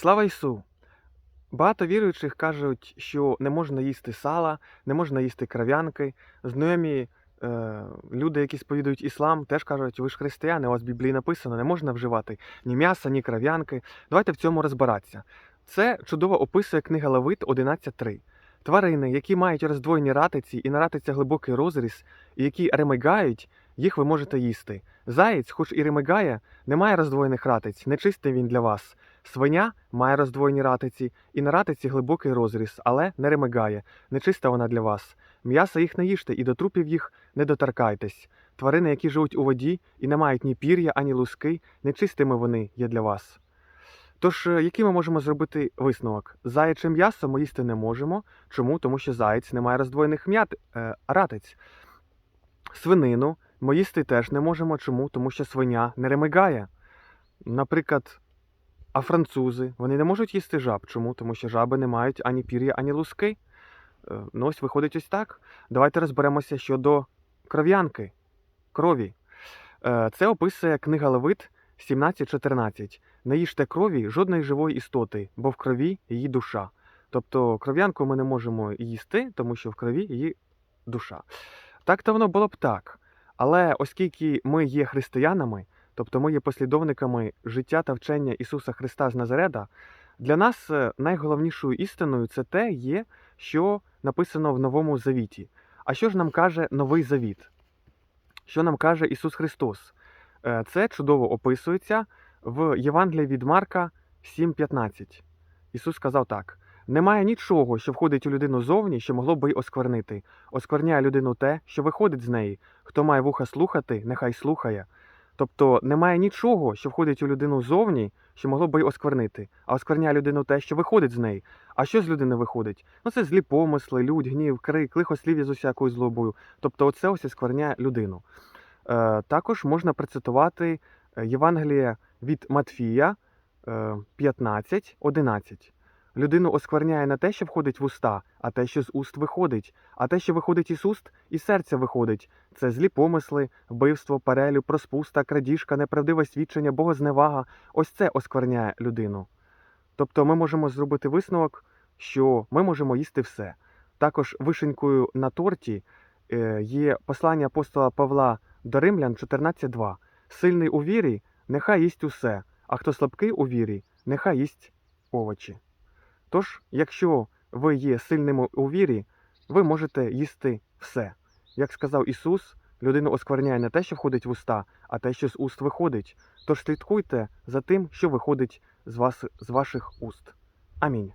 Слава Ісу! Багато віруючих кажуть, що не можна їсти сала, не можна їсти кров'янки. Знайомі е, люди, які сповідують іслам, теж кажуть, ви ж християни, у вас в Біблії написано, не можна вживати ні м'яса, ні кров'янки. Давайте в цьому розбиратися. Це чудово описує книга Левит 11.3. Тварини, які мають роздвоєні ратиці і на ратицях глибокий розріз, і які ремигають, їх ви можете їсти. Заєць, хоч і ремигає, не має роздвоєних ратиць, нечистий він для вас. Свиня має роздвоєні ратиці, і на ратиці глибокий розріз, але не ремигає, нечиста вона для вас. М'яса їх не їжте, і до трупів їх не доторкайтесь. Тварини, які живуть у воді і не мають ні пір'я, ані луски, нечистими вони є для вас. Тож, е, який ми можемо зробити висновок? Заяче м'ясо ми їсти не можемо. Чому? Тому що заєць не має роздвоєних м'ят, е, ратиць. Свинину ми їсти теж не можемо. Чому? Тому що свиня не ремигає. Наприклад, а французи вони не можуть їсти жаб. Чому? Тому що жаби не мають ані пір'я, ані луски. Е, Ну, ось виходить ось так. Давайте розберемося щодо кров'янки, крові. Е, Це описує книга Левит 17.14. Не їжте крові жодної живої істоти, бо в крові її душа. Тобто кров'янку ми не можемо їсти, тому що в крові її душа. Так то воно було б так. Але оскільки ми є християнами, тобто ми є послідовниками життя та вчення Ісуса Христа з Назареда, для нас е, найголовнішою істиною це те є, що написано в Новому Завіті. А що ж нам каже Новий Завіт? Що нам каже Ісус Христос? Е, Це чудово описується в Євангелії від Марка 7:15. Ісус сказав так: немає нічого, що входить у людину зовні, що могло би й осквернити. Оскверняє людину те, що виходить з неї. Хто має вуха слухати, нехай слухає. Тобто немає нічого, що входить у людину зовні, що могло би й осквернити, а оскверняє людину те, що виходить з неї. А що з людини виходить? Ну це злі помисли, лють, гнів, крик, лихослів'я з усякою злобою. Тобто, оце ось оскверняє людину. Е, також можна процитувати е, Євангеліє від Матфія е, 15, 11. Людину оскверняє не те, що входить в уста, а те, що з уст виходить. А те, що виходить із уст, із серця виходить. Це злі помисли, вбивство, перелюб, розпуста, крадіжка, неправдиве свідчення, богозневага. Ось це оскверняє людину. Тобто ми можемо зробити висновок, що ми можемо їсти все. Також вишенькою на торті е, є послання апостола Павла до Римлян 14.2. Сильний у вірі, нехай їсть усе, а хто слабкий у вірі, нехай їсть овочі. Тож, якщо ви є сильними у вірі, ви можете їсти все. Як сказав Ісус, людину оскверняє не те, що входить в уста, а те, що з уст виходить. Тож слідкуйте за тим, що виходить з, вас, з ваших уст. Амінь.